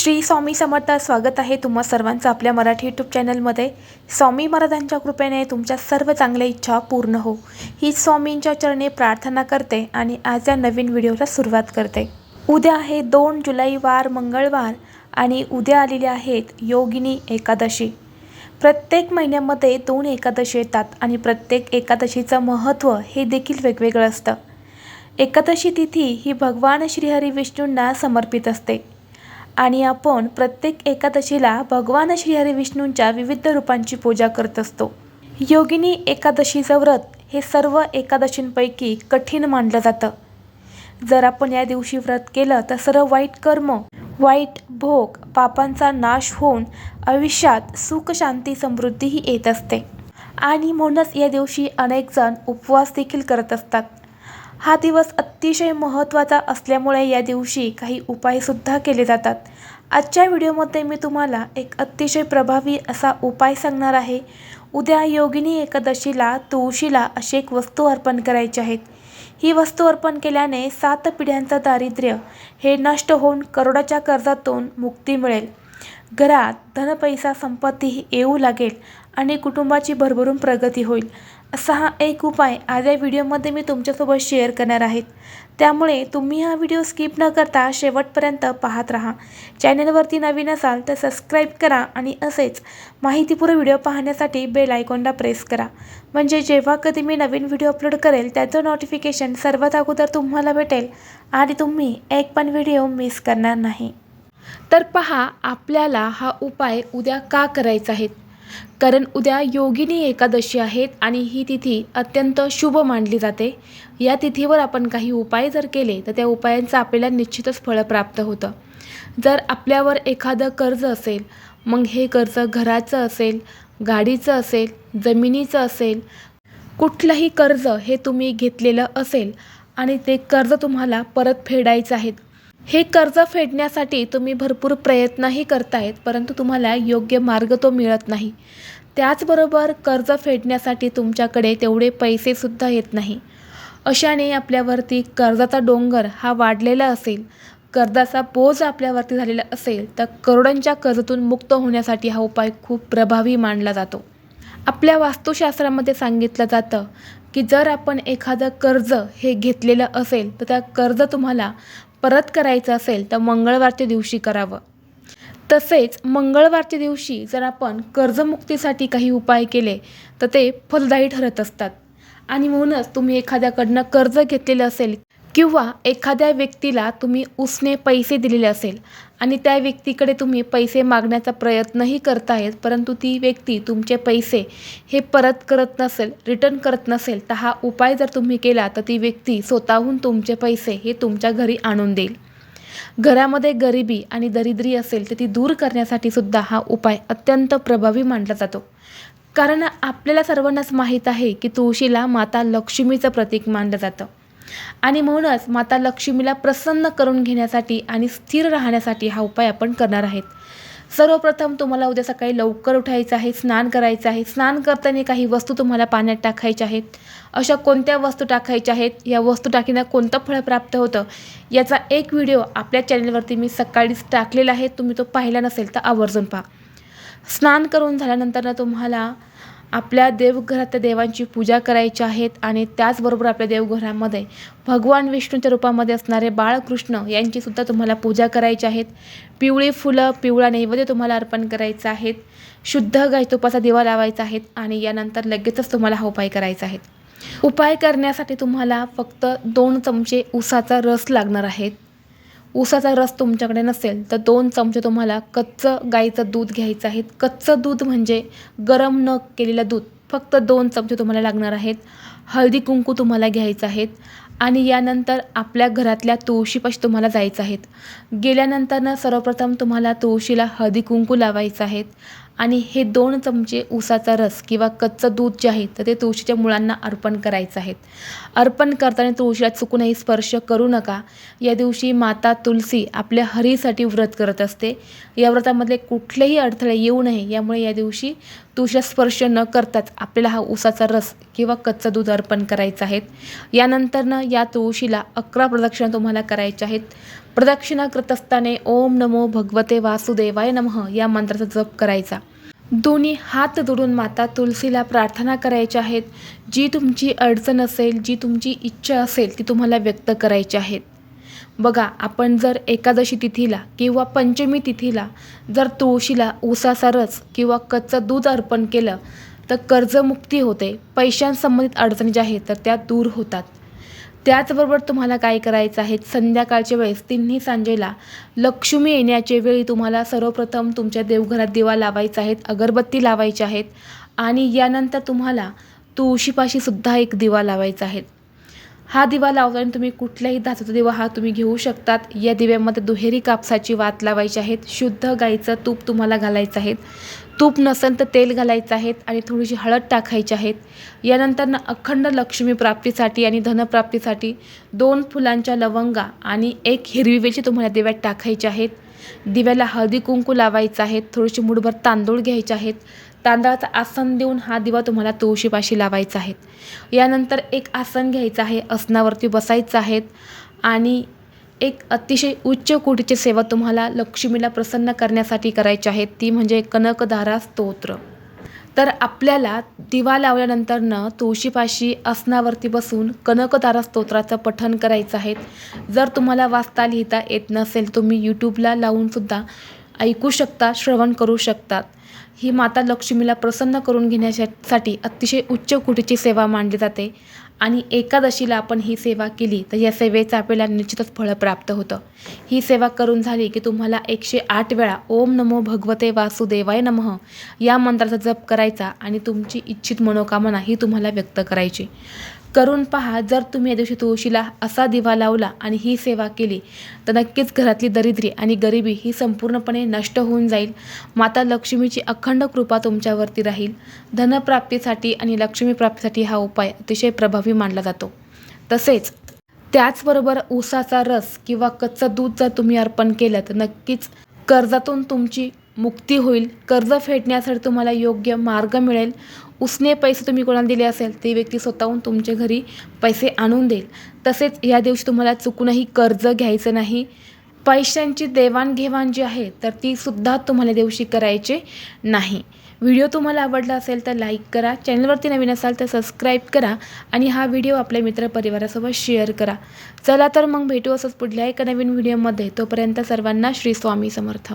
श्री स्वामी समर्थ स्वागत आहे तुम्हा सर्वांचं आपल्या मराठी यूट्यूब चॅनलमध्ये स्वामी महाराजांच्या कृपेने तुमच्या सर्व चांगल्या इच्छा पूर्ण हो. ही स्वामींच्या चरणी प्रार्थना करते आणि आज या नवीन व्हिडिओला सुरुवात करते. उद्या आहे दोन जुलै वार मंगळवार आणि उद्या आलेले आहेत योगिनी एकादशी. प्रत्येक महिन्यामध्ये दोन एकादशी येतात आणि प्रत्येक एकादशीचं महत्त्व हे देखील वेगवेगळं असतं. एकादशी तिथी ही भगवान श्रीहरी विष्णूंना समर्पित असते. आणि आपण प्रत्येक एकादशीला भगवान श्रीहरी विष्णूंच्या विविध रूपांची पूजा करत असतो. योगिनी एकादशीचं व्रत हे सर्व एकादशींपैकी कठीण मानलं जातं. जर आपण या दिवशी व्रत केलं तर सर्व वाईट कर्म वाईट भोग पापांचा नाश होऊन आयुष्यात सुख शांती समृद्धीही येत असते. आणि म्हणूनच या दिवशी अनेकजण उपवास देखील करत असतात. हा दिवस अतिशय महत्त्वाचा असल्यामुळे या दिवशी काही उपायसुद्धा केले जातात. आजच्या व्हिडिओमध्ये मी तुम्हाला एक अतिशय प्रभावी असा उपाय सांगणार आहे. उद्या योगिनी एकादशीला तुळशीला अशी एक वस्तू अर्पण करायची आहेत ही वस्तू अर्पण केल्याने सात पिढ्यांचं दारिद्र्य हे नष्ट होऊन करोडाच्या कर्जातून मुक्ती मिळेल. घरात धनपैसा संपत्ती येऊ लागेल आणि कुटुंबाची भरभरून प्रगती होईल. असा हा एक उपाय आज या व्हिडिओमध्ये मी तुमच्यासोबत शेअर करणार आहेत त्यामुळे तुम्ही हा व्हिडिओ स्किप न करता शेवटपर्यंत पाहत राहा. चॅनलवरती नवीन असाल तर सबस्क्राईब करा आणि असेच माहितीपूर्ण व्हिडिओ पाहण्यासाठी बेल आयकॉनला प्रेस करा. म्हणजे जेव्हा कधी मी नवीन व्हिडिओ अपलोड करेल त्याचं नोटिफिकेशन सर्वात अगोदर तुम्हाला भेटेल आणि तुम्ही एक पण व्हिडिओ मिस करणार नाही. तर पहा आपल्याला हा उपाय उद्या का करायचा आहे? कारण उद्या योगिनी एकादशी आहेत आणि ही तिथी अत्यंत शुभ मानली जाते. या तिथीवर आपण काही उपाय जर केले तर त्या उपायांचं आपल्याला निश्चितच फळ प्राप्त होतं. जर आपल्यावर एखादं कर्ज असेल मग हे कर्ज घराचं असेल गाडीचं असेल जमिनीचं असेल कुठलंही कर्ज हे तुम्ही घेतलेलं असेल आणि ते कर्ज तुम्हाला परत फेडायचं आहेत हे कर्ज फेडण्यासाठी तुम्ही भरपूर प्रयत्नही करतायत परंतु तुम्हाला योग्य मार्ग तो मिळत नाही. त्याचबरोबर कर्ज फेडण्यासाठी तुमच्याकडे तेवढे पैसेसुद्धा येत नाही. अशाने आपल्यावरती कर्जाचा डोंगर हा वाढलेला असेल कर्जाचा बोज आपल्यावरती झालेला असेल तर करोडांच्या कर्जातून मुक्त होण्यासाठी हा उपाय खूप प्रभावी मानला जातो. आपल्या वास्तुशास्त्रामध्ये सांगितलं जातं की जर आपण एखादं कर्ज हे घेतलेलं असेल तर त्या कर्ज तुम्हाला परत करायचं असेल तर मंगळवारच्या दिवशी करावं. तसेच मंगळवारच्या दिवशी जर आपण कर्जमुक्तीसाठी काही उपाय केले तर ते फलदायी ठरत असतात. आणि म्हणूनच तुम्ही एखाद्याकडनं कर्ज घेतलेलं असेल किंवा एखाद्या व्यक्तीला तुम्ही उसने पैसे दिलेले असेल आणि त्या व्यक्तीकडे तुम्ही पैसे मागण्याचा प्रयत्नही करतायत परंतु ती व्यक्ती तुमचे पैसे हे परत करत नसेल रिटर्न करत नसेल तर हा उपाय जर तुम्ही केला तर ती व्यक्ती स्वतःहून तुमचे पैसे हे तुमच्या घरी आणून देईल. घरामध्ये गरिबी आणि दरिद्री असेल तर ती दूर करण्यासाठी सुद्धा हा उपाय अत्यंत प्रभावी मानला जातो. कारण आपल्याला सर्वांनाच माहीत आहे की तुळशीला माता लक्ष्मीचं प्रतीक मानलं जातं. आणि म्हणूनच माता लक्ष्मीला प्रसन्न करून घेण्यासाठी आणि स्थिर राहण्यासाठी हा उपाय आपण करणार आहेत. सर्वप्रथम तुम्हाला उद्या सकाळी लवकर उठायचं आहे स्नान करायचं आहे. स्नान करताना काही वस्तू तुम्हाला पाण्यात टाकायच्या आहेत. अशा कोणत्या वस्तू टाकायच्या आहेत? या वस्तू टाकीनं कोणतं फळ प्राप्त होतं? याचा एक व्हिडिओ आपल्या चॅनलवरती मी सकाळीच टाकलेला आहे. तुम्ही तो पाहिला नसेल तर आवर्जून पहा. स्नान करून झाल्यानंतर तुम्हाला आपल्या देवघरातल्या देवांची पूजा करायची आहेत आणि त्याचबरोबर आपल्या देवघरामध्ये भगवान विष्णूच्या रूपामध्ये असणारे बाळकृष्ण यांचीसुद्धा तुम्हाला पूजा करायची आहेत. पिवळी फुलं पिवळा नैवेद्य तुम्हाला अर्पण करायचं आहेत. शुद्ध गाय तुपाचा दिवा लावायचा आहेत आणि यानंतर लगेचच तुम्हाला हा उपाय करायचा आहे उपाय करण्यासाठी तुम्हाला फक्त दोन चमचे उसाचा रस लागणार आहेत. ऊसाचा रस तुमच्याकडे नसेल तर दोन चमचे तुम्हाला कच्चं गाईचं दूध घ्यायचं आहे. कच्चं दूध म्हणजे गरम न केलेलं दूध. फक्त दोन चमचे तुम्हाला लागणार आहेत. हळदी कुंकू तुम्हाला घ्यायचं आहेत. आणि यानंतर आपल्या घरातल्या तुळशीपाशी तुम्हाला जायचं आहेत. गेल्यानंतरनं सर्वप्रथम तुम्हाला तुळशीला हळदी कुंकू लावायचं आहेत. आणि हे दोन चमचे ऊसाचा रस किंवा कच्चं दूध जे आहे तर ते तुळशीच्या मुळांना अर्पण करायचं आहे. अर्पण करताना तुळशीला चुकूनही स्पर्श करू नका. या दिवशी माता तुलसी आपल्या हरीसाठी व्रत करत असते. या व्रतामधले कुठलेही अडथळे येऊ नये. यामुळे या दिवशी तुळशीला स्पर्श न करताच आपल्याला हा ऊसाचा रस किंवा कच्चं दूध अर्पण करायचं आहे. यानंतरनं या तुळशीला अकरा प्रदक्षिणा तुम्हाला करायच्या आहेत. प्रदक्षिणा करत असताना ओम नमो भगवते वासुदेवाय नमः या मंत्राचा जप करायचा. दोन्ही हात जोडून माता तुलसीला प्रार्थना करायच्या आहेत. जी तुमची अडचण असेल जी तुमची इच्छा असेल ती तुम्हाला व्यक्त करायची आहेत. बघा आपण जर एकादशी तिथीला किंवा पंचमी तिथीला जर तुळशीला ऊसाचा रस किंवा कच्चं दूध अर्पण केलं तर कर्जमुक्ती होते. पैशांसंबंधित अडचणी ज्या आहेत तर त्या दूर होतात. त्याचबरोबर तुम्हाला काय करायचं आहे? संध्याकाळच्या वेळेस तिन्ही सांजेला लक्ष्मी येण्याच्या वेळी तुम्हाला सर्वप्रथम तुमच्या देवघरात दिवा लावायचा आहेत अगरबत्ती लावायच्या आहेत आणि यानंतर तुम्हाला तुळशीपाशीसुद्धा एक दिवा लावायचा आहे. हा दिवा लावताना तुम्ही कुठल्याही धातूचा दिवा हा तुम्ही घेऊ शकतात. या दिव्यामध्ये दुहेरी कापसाची वात लावायची आहेत. शुद्ध गाईचं तूप तुम्हाला घालायचं आहे. तूप नसेल तर तेल घालायचं आहेत आणि थोडीशी हळद टाकायची आहेत यानंतर अखंड लक्ष्मी प्राप्तीसाठी आणि धनप्राप्तीसाठी दोन फुलांच्या लवंगा आणि एक हिरवी वेलची तुम्हाला दिव्यात टाकायची आहेत. दिव्याला हळदी कुंकू लावायचं आहे. थोडीशी मुठभर तांदूळ घ्यायचे आहेत. तांदळाचं आसन देऊन हा दिवा तुम्हाला तुळशीपाशी लावायचा आहे. यानंतर एक आसन घ्यायचं आहे आसनावरती बसायचं आहेत आणि एक अतिशय उच्च कोटीची सेवा तुम्हाला लक्ष्मीला प्रसन्न करण्यासाठी करायची आहे ती म्हणजे कनकधारा स्तोत्र. तर आपल्याला दिवा लावल्यानंतरनं तुळशीपाशी आसनावरती बसून कनकधारा स्तोत्राचं पठण करायचं आहे. जर तुम्हाला वाचता लिहिता येत नसेल तुम्ही यूट्यूबला लावूनसुद्धा ऐकू शकता श्रवण करू शकतात. ही माता लक्ष्मीला प्रसन्न करून घेण्यासाठी अतिशय उच्च कुटीची सेवा मानली जाते आणि एकादशीला आपण ही सेवा केली तर या सेवेचं आपल्याला निश्चितच फळ प्राप्त होतं. ही सेवा करून झाली की तुम्हाला एकशे आठ वेळा ओम नमो भगवते वासुदेवाय नमः या मंत्राचा जप करायचा आणि तुमची इच्छित मनोकामना ही तुम्हाला व्यक्त करायची. करून पहा जर तुम्ही या दिवशी तुळशीला असा दिवा लावला आणि ही सेवा केली तर नक्कीच घरातली दरिद्री आणि गरिबी ही संपूर्णपणे नष्ट होऊन जाईल. माता लक्ष्मीची अखंड कृपा तुमच्यावरती राहील. धनप्राप्तीसाठी आणि लक्ष्मी प्राप्तीसाठी हा उपाय अतिशय प्रभावी मानला जातो. तसेच त्याचबरोबर ऊसाचा रस किंवा कच्चं दूध जर तुम्ही अर्पण केलं तर नक्कीच कर्जातून तुमची मुक्ती होईल कर्ज फेडण्यासाठी तुम्हाला योग्य मार्ग मिळेल. उसने पैसे तुम्ही कोणाला दिले असेल ती व्यक्ती स्वतःहून तुमच्या घरी पैसे आणून देईल. तसेच या दिवशी तुम्हाला चुकूनही कर्ज घ्यायचं नाही. पैशांची देवाणघेवाण जी आहे तर ती सुद्धा तुम्हाला दिवशी करायची नाही. व्हिडिओ तुम्हाला आवडला असेल तर लाईक करा. चॅनलवरती नवीन असाल तर सबस्क्राईब करा आणि हा व्हिडिओ आपल्या मित्रपरिवारासोबत शेअर करा. चला तर मग भेटू असंच पुढल्या एका नवीन व्हिडिओमध्ये. तोपर्यंत सर्वांना श्री स्वामी समर्थ.